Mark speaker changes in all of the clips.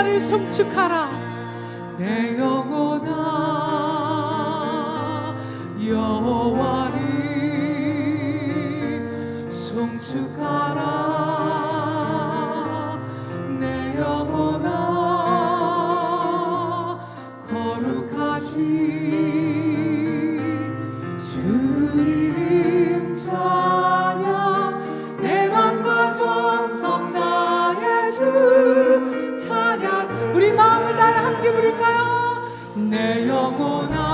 Speaker 1: 나를 송축하라. 내 영혼 내 영혼아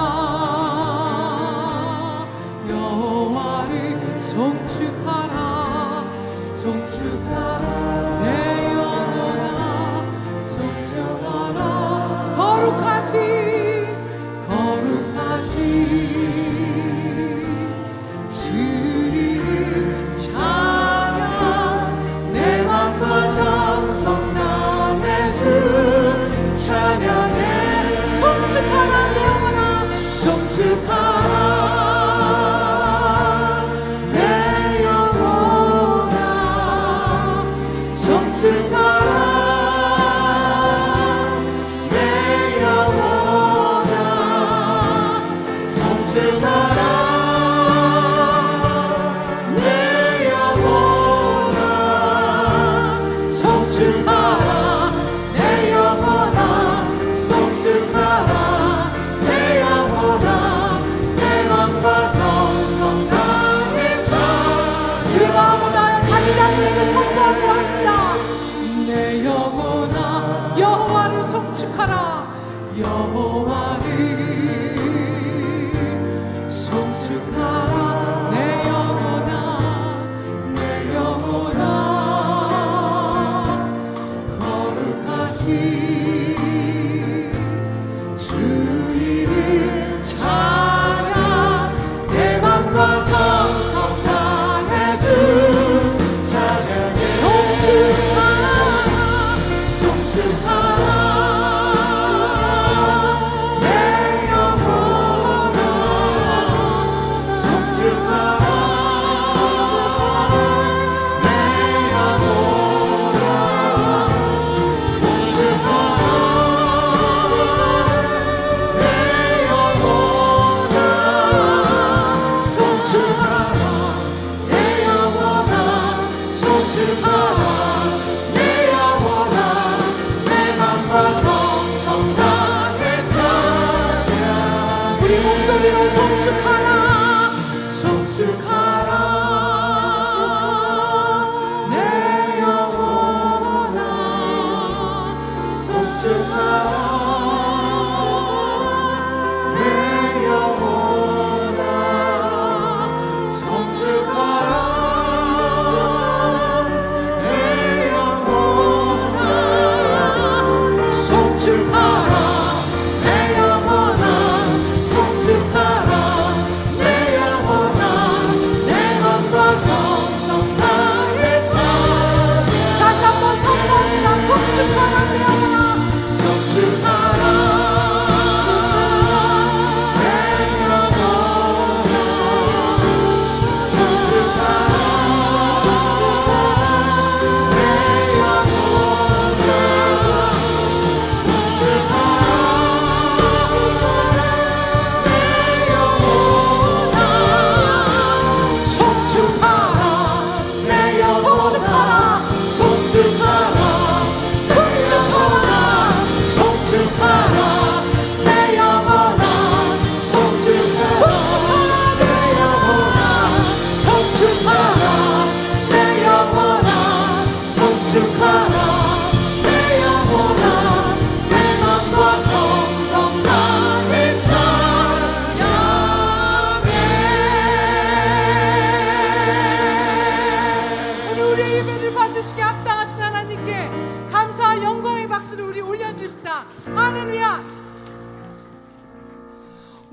Speaker 1: 여호와를 송축하라. 여호와를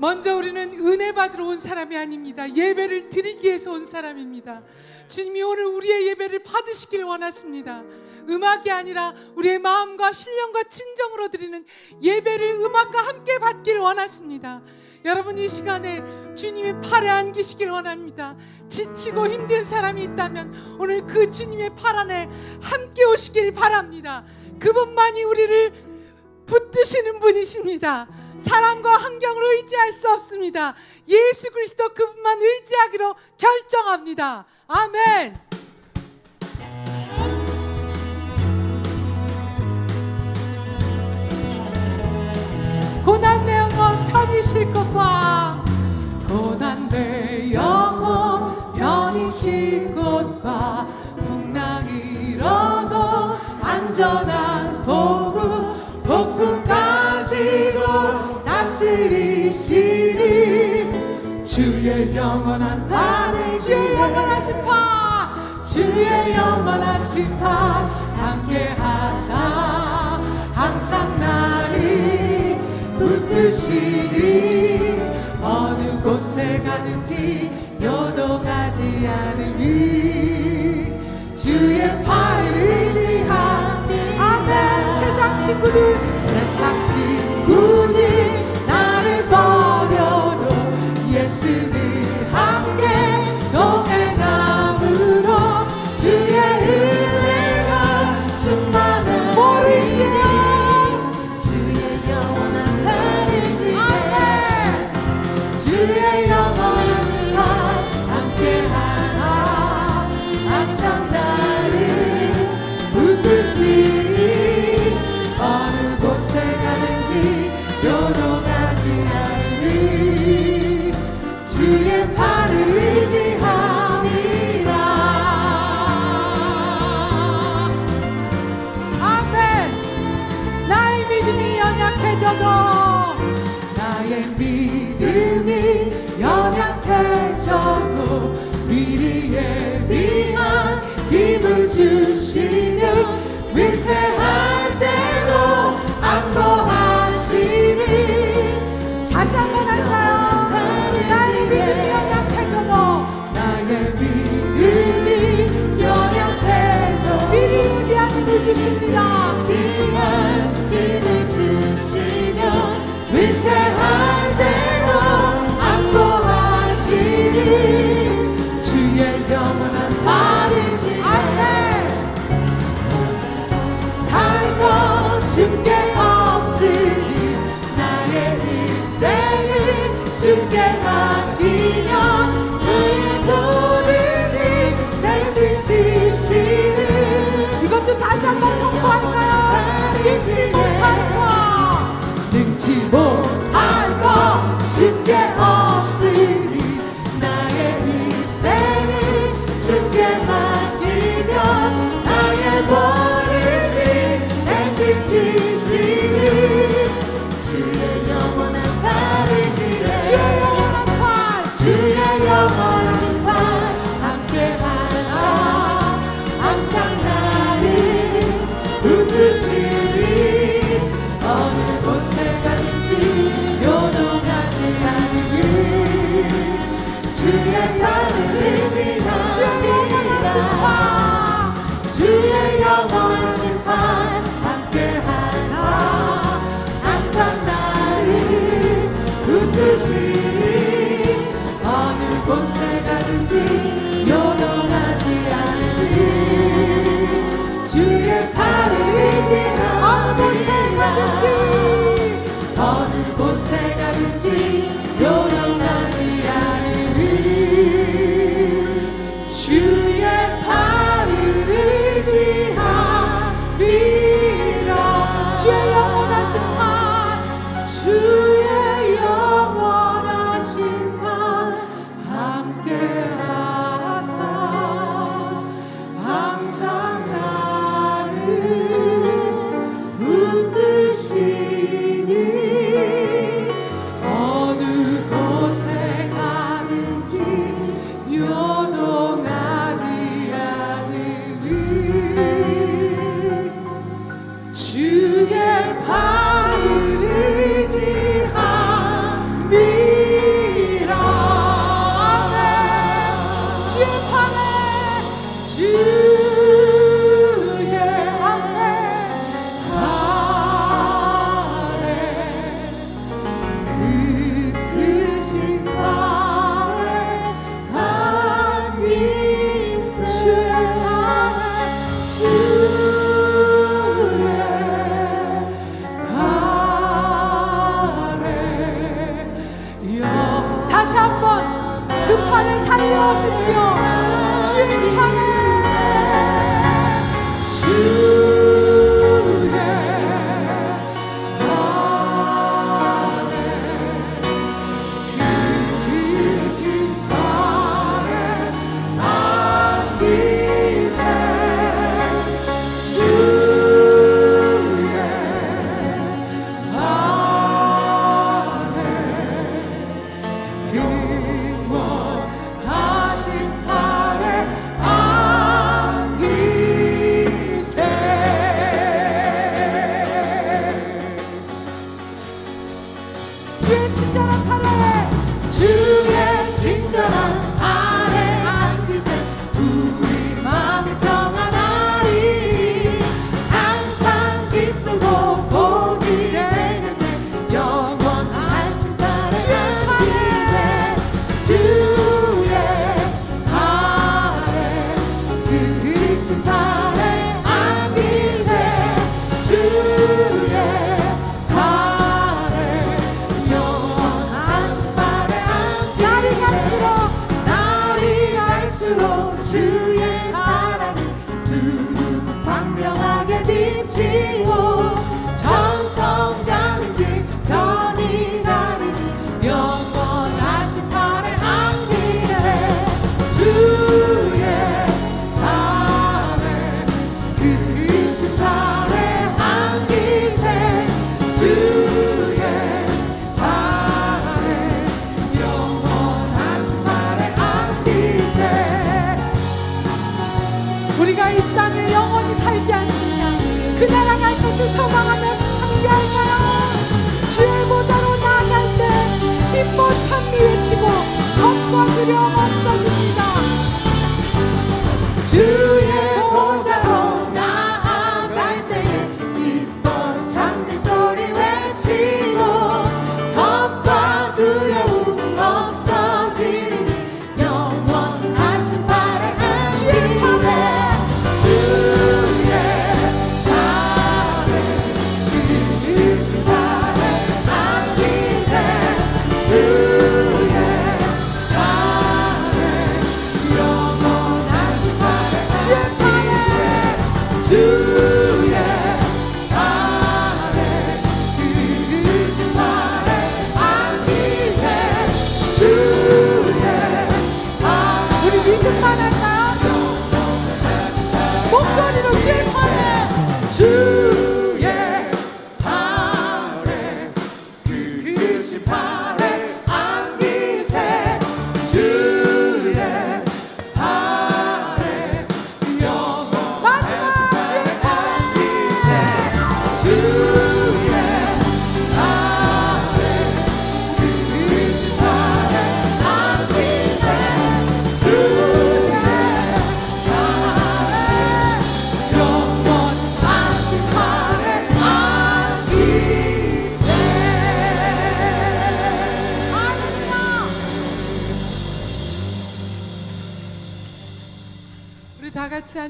Speaker 1: 먼저 우리는 은혜 받으러 온 사람이 아닙니다. 예배를 드리기 위해서 온 사람입니다. 주님이 오늘 우리의 예배를 받으시길 원하십니다. 음악이 아니라 우리의 마음과 신령과 진정으로 드리는 예배를 음악과 함께 받길 원하십니다. 여러분 이 시간에 주님의 팔에 안기시길 원합니다. 지치고 힘든 사람이 있다면 오늘 그 주님의 팔 안에 함께 오시길 바랍니다. 그분만이 우리를 붙드시는 분이십니다. 사람과 환경을 의지할 수 없습니다. 예수 그리스도 그분만 의지하기로 결정합니다. 아멘. 영원한 밤에 주의 영원한 심판 주의 영원하신 밤 함께 하사. 항상 나를 붙드시리 어느 곳에 가든지 여도 가지 않으리. 주의 to 别怕 한번 그 판을 달려오십시오.
Speaker 2: 주의
Speaker 1: 향을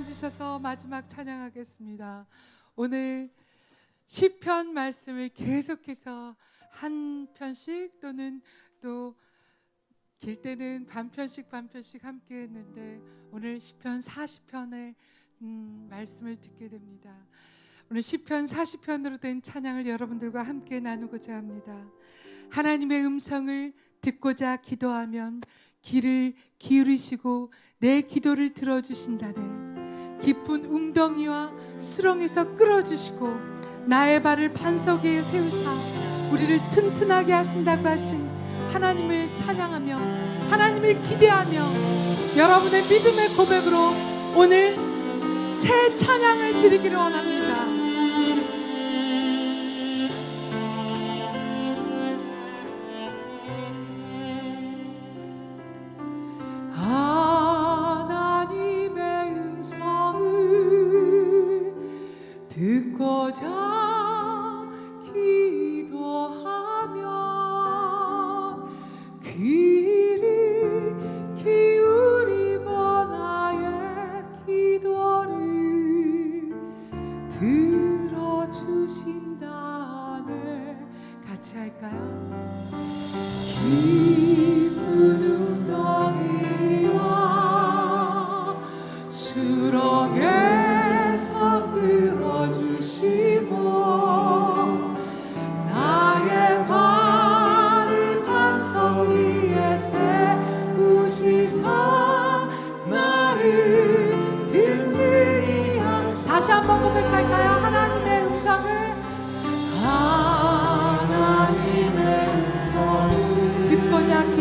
Speaker 1: 앉으셔서 마지막 찬양하겠습니다. 오늘 시편 말씀을 계속해서 한 편씩 또는 또 길 때는 반 편씩 반 편씩 함께 했는데 오늘 시편 40편의 음, 말씀을 듣게 됩니다. 오늘 시편 40편으로 된 찬양을 여러분들과 함께 나누고자 합니다. 하나님의 음성을 듣고자 기도하면 귀를 기울이시고 내 기도를 들어주신다네. 깊은 웅덩이와 수렁에서 끌어주시고 나의 발을 반석 위에 세우사 우리를 튼튼하게 하신다고 하신 하나님을 찬양하며 하나님을 기대하며 여러분의 믿음의 고백으로 오늘 새 찬양을 드리기를 원합니다.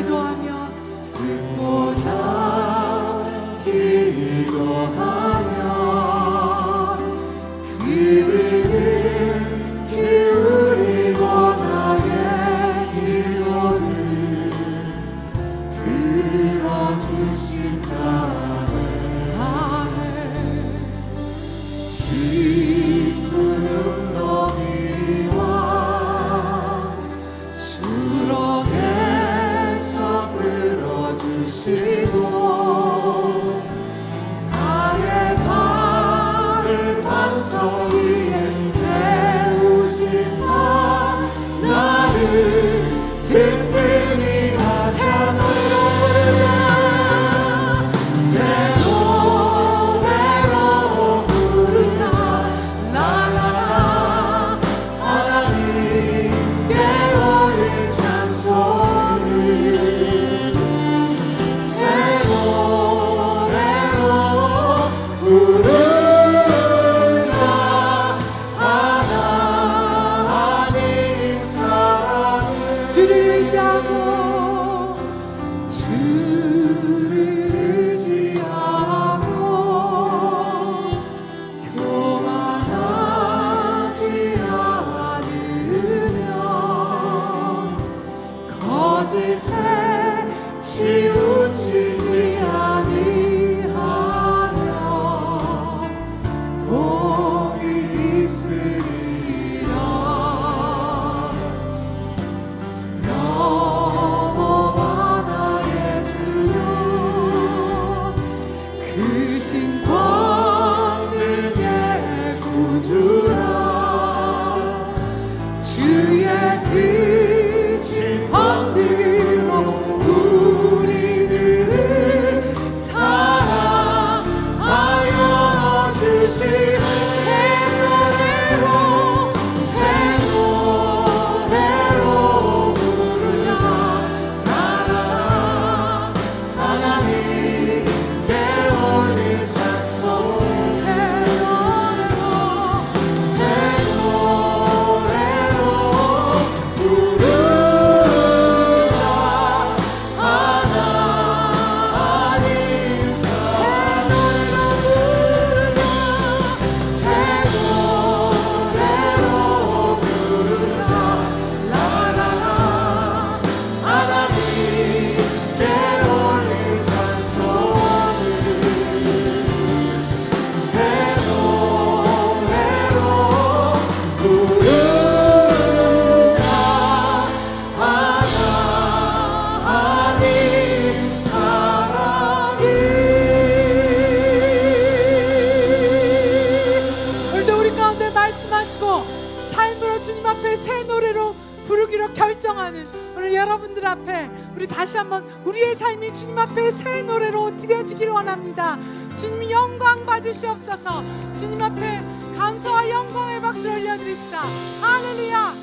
Speaker 1: 기도하며 듣고자 기도하며 드려지길 원합니다. 주님 영광 받으시옵소서. 주님 앞에 감사와 영광의 박수를 올려드립시다. 할렐루야.